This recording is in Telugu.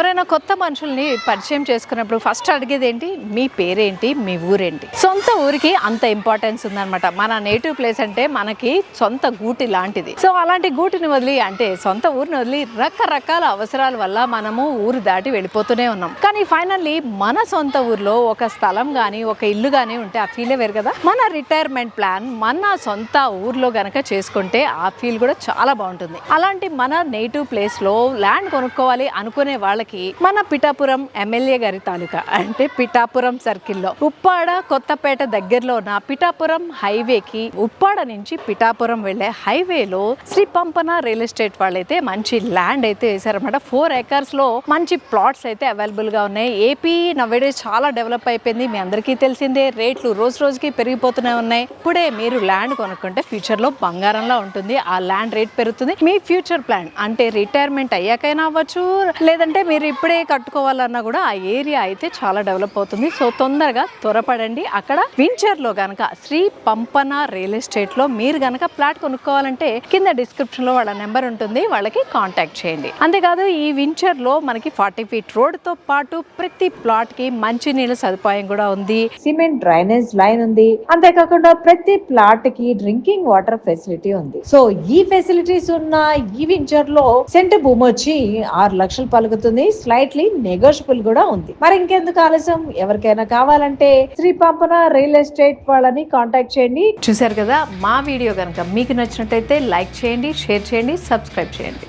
ఎవరైనా కొత్త మనుషుల్ని పరిచయం చేసుకున్నప్పుడు ఫస్ట్ అడిగేది ఏంటి మీ పేరేంటి? మీ ఊరేంటి? సొంత ఊరికి అంత ఇంపార్టెన్స్ ఉందన్నమాట. మన నేటివ్ ప్లేస్ అంటే మనకి సొంత గూటి లాంటిది. సో అలాంటి గూటిని వదిలి అంటే సొంత ఊరిని వదిలి రకరకాల అవసరాల వల్ల మనము ఊరు దాటి వెళ్ళిపోతూనే ఉన్నాం. కానీ ఫైనల్లీ మన సొంత ఊర్లో ఒక స్థలం కానీ ఒక ఇల్లు కానీ ఉంటే ఆ ఫీలే వేరు కదా? మన రిటైర్మెంట్ ప్లాన్ మన సొంత ఊర్లో గనక చేసుకుంటే ఆ ఫీల్ కూడా చాలా బాగుంటుంది. అలాంటి మన నేటివ్ ప్లేస్లో ల్యాండ్ కొనుక్కోవాలి అనుకునే వాళ్ళకి మన పిఠాపురం ఎమ్మెల్యే గారి తాలూకా అంటే పిఠాపురం సర్కిల్లో ఉప్పాడ కొత్తపేట దగ్గరలో ఉన్న పిఠాపురం హైవేకి ఉప్పాడ నుంచి పిఠాపురం వెళ్ళే హైవేలో శ్రీ పంపన రియల్ ఎస్టేట్ వాళ్ళైతే మంచి ల్యాండ్ అయితే వేసారనమాట ఫోర్ ఎకర్స్లో మంచి ప్లాట్స్ అయితే అవైలబుల్గా ఉన్నాయి. ఏపీ నవేడేస్ చాలా డెవలప్ అయిపోయింది. మీ అందరికీ తెలిసిందే రేట్లు రోజు రోజుకి పెరిగిపోతూనే ఉన్నాయి. ఇప్పుడే మీరు ల్యాండ్ కొనుక్కుంటే ఫ్యూచర్లో బంగారంలా ఉంటుంది. ఆ ల్యాండ్ రేట్ పెరుగుతుంది. మీ ఫ్యూచర్ ప్లాన్ అంటే రిటైర్మెంట్ అయ్యాకైనా అవ్వచ్చు లేదంటే మీరు ఇప్పుడే కట్టుకోవాలన్నా కూడా ఆ ఏరియా అయితే చాలా డెవలప్ అవుతుంది. సో తొందరగా త్వరపడండి. అక్కడ వించర్లో గనక శ్రీ పంపన రియల్ ఎస్టేట్లో మీరు గనక ప్లాట్ కొనుక్కోవాలంటే కింద డిస్క్రిప్షన్లో వాళ్ళ నెంబర్ ఉంటుంది. వాళ్ళకి కాంటాక్ట్ చేయండి. అంతేకాదు ఈ వించర్లో మనకి ఫార్టీ ఫీట్ రోడ్తో పాటు ప్రతి ప్లాట్కి మంచి నీళ్ళ సదుపాయం కూడా ఉంది. సిమెంట్ డ్రైనేజ్ లైన్ ఉంది. అంతేకాకుండా ప్రతి ప్లాట్కి డ్రింకింగ్ వాటర్ ఫెసిలిటీ ఉంది. సో ఈ ఫెసిలిటీస్ ఉన్న ఈ వించర్లో లో భూమి వచ్చి ఆరు లక్షలు పలుకుతుంది. స్లైట్లీ నెగోషియబుల్ కూడా ఉంది. మరి ఇంకెందుకు ఆలస్యం? ఎవరికైనా కావాలంటే శ్రీ పంపన రియల్ ఎస్టేట్ వాళ్ళని కాంటాక్ట్ చేయండి. చూశారు కదా మా వీడియో కనుక మీకు నచ్చినట్టయితే లైక్ చేయండి షేర్ చేయండి సబ్స్క్రైబ్ చేయండి.